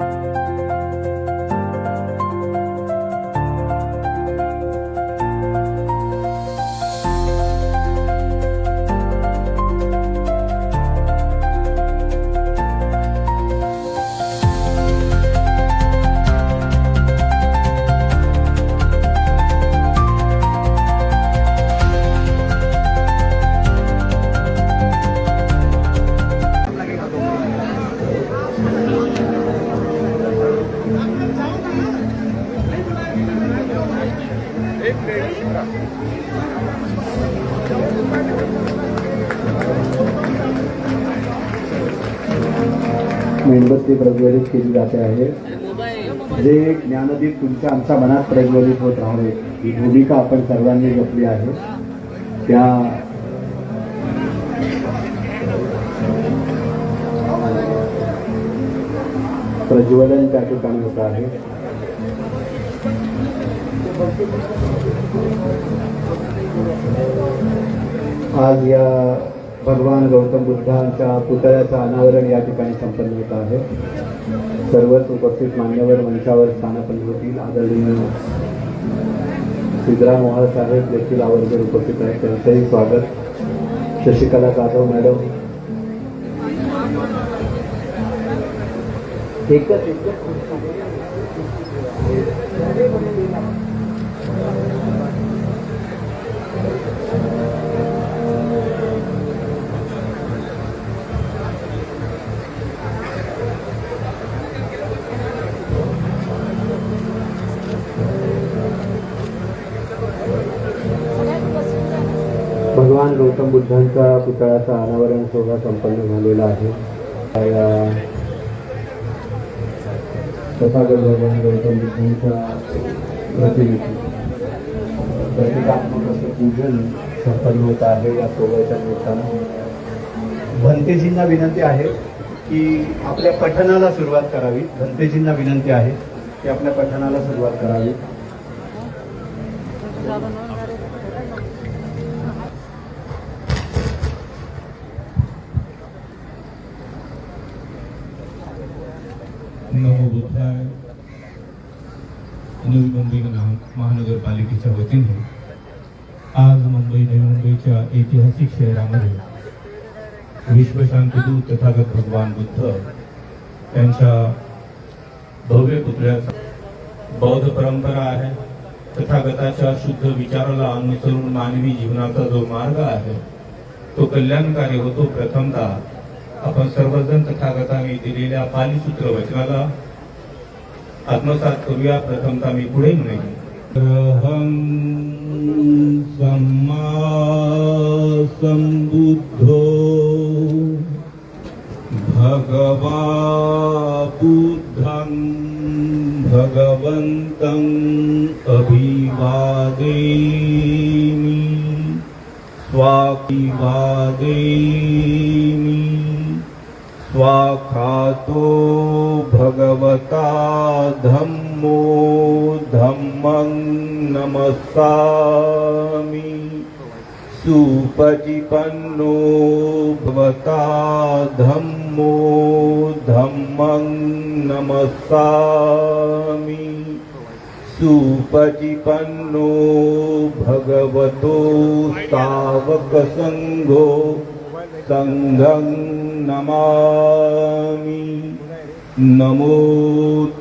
you मेणबत्ती प्रज्वलित केली जाते आहे. जे ज्ञानदीप तुमच्या आमच्या मनात प्रज्वलित होत राहावे ही भूमिका आपण सर्वांनी जपली आहे. त्या प्रज्वलन त्या ठिकाणी होत आहे. आज या भगवान गौतम बुद्धांच्या पुतळ्याचं अनावरण या ठिकाणी संपन्न होत आहे. सर्वच उपस्थित मान्यवर मंचावर स्थानापन्न होतील. आदरणीय सिद्धराम मोहाळ साहेब देखील आवर्जून उपस्थित आहेत. त्यांचंही स्वागत. शशिकला जाधव मॅडम. एकच एकच भगवान गौतम बुद्धांचा पुतळ्याचा अनावरण सोहळा संपन्न झालेला आहे. तथागत भगवान गौतम बुद्धांचा प्रतिनिधी प्रतिकात्मक असं पूजन संपन्न होत आहे. या सोहळ्याच्या निमित्तानं भंतेजींना विनंती आहे की आपल्या पठणाला सुरुवात करावी. भंतेजींना विनंती आहे की आपल्या पठणाला सुरुवात करावी. मुंबई महानगरपालिकेच्या वतीने आज मुंबई नवी मुंबईच्या ऐतिहासिक शहरामध्ये विश्वशांतीदूत तथागत भगवान बुद्ध यांच्या भव्य पुतळ्याचा बौद्ध परंपरा आहे. तथागताच्या शुद्ध विचाराला अनुसरून मानवी जीवनाचा जो मार्ग आहे तो कल्याणकारी होतो. प्रथमतः आपण सर्वजण तथागताने दिलेल्या पालीसूत्र वचनाला आत्मसात करूया. प्रथमतः मी पुढे म्हणेन अहं संबुद्धो भगवा बुद्धं भगवन्तं अभिवादेमि स्वाभिवादेमि। स्वाखातो भगवता धम्मो धम्मं नमस्सामि। सुपटिपन्नो भवता धम्मो धम्मं नमस्सामि। सुपटिपन्नो भगवतो सावकसङ्घो सङ्घं नमामि। नमो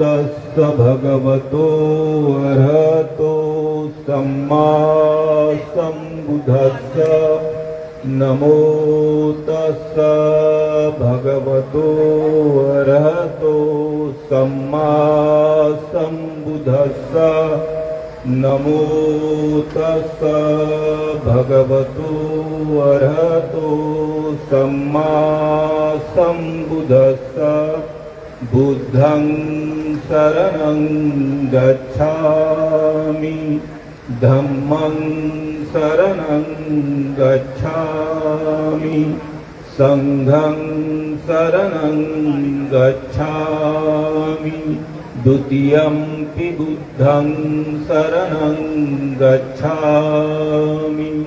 तस्स भगवतो अर्हतो सम्मा सम्बुद्धस्स नमो तस्स भगवतो अर्हतो सम्मा सम्बुद्धस्स नमो तस्स भगवतो अर्हतो सम्मा सम्बुद्धस्स बुद्धं शरणं गच्छामि। धम्मं शरणं गच्छामि। सङ्घं शरणं गच्छामि। द्वितीयम्पि बुद्धं शरणं गच्छामि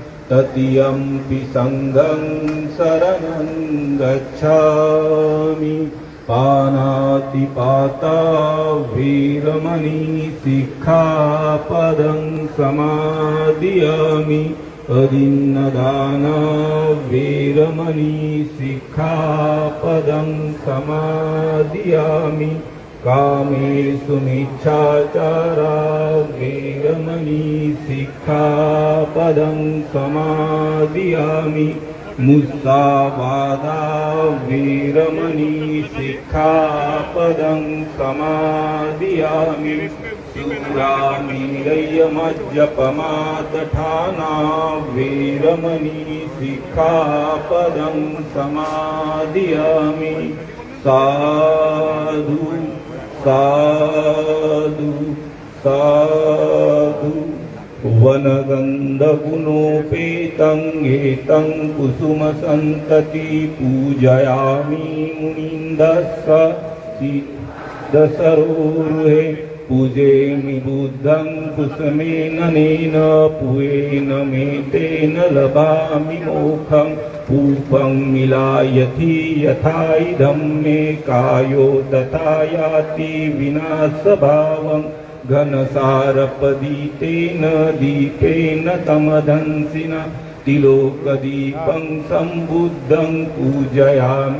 तदीयं पि सङ्गं शरणं गच्छामि। पानातिपाता वीरमणि समादयामि। अरीन्ददाना वीरमणि समादयामि। कामे सुमिच्छाचारा वीरमणि शिक्षापदं समादयामि। मुस्सावादा वीरमणि शिक्षापदं समादयामि। शूरामीरयमज्जपमादठाना वीरमणि शिक्षापदं समादियामि। साधु साधु साधु वनगन्धगुणोपेतं एतं कुसुमसन्तति पूजयामि मुनिन्दस्स दसरोरुहे पूजेमि बुद्धं कुसुमेन नेन पुयेन मे तेन लभामि मोक्षं। पूपं मिलायथि यथा इदं मे कायो तथा याति विनाशभावं। घनसारपदीतेन दीपेन तमदंसिना तिलोकदीपं सम्बुद्धं पूजयामि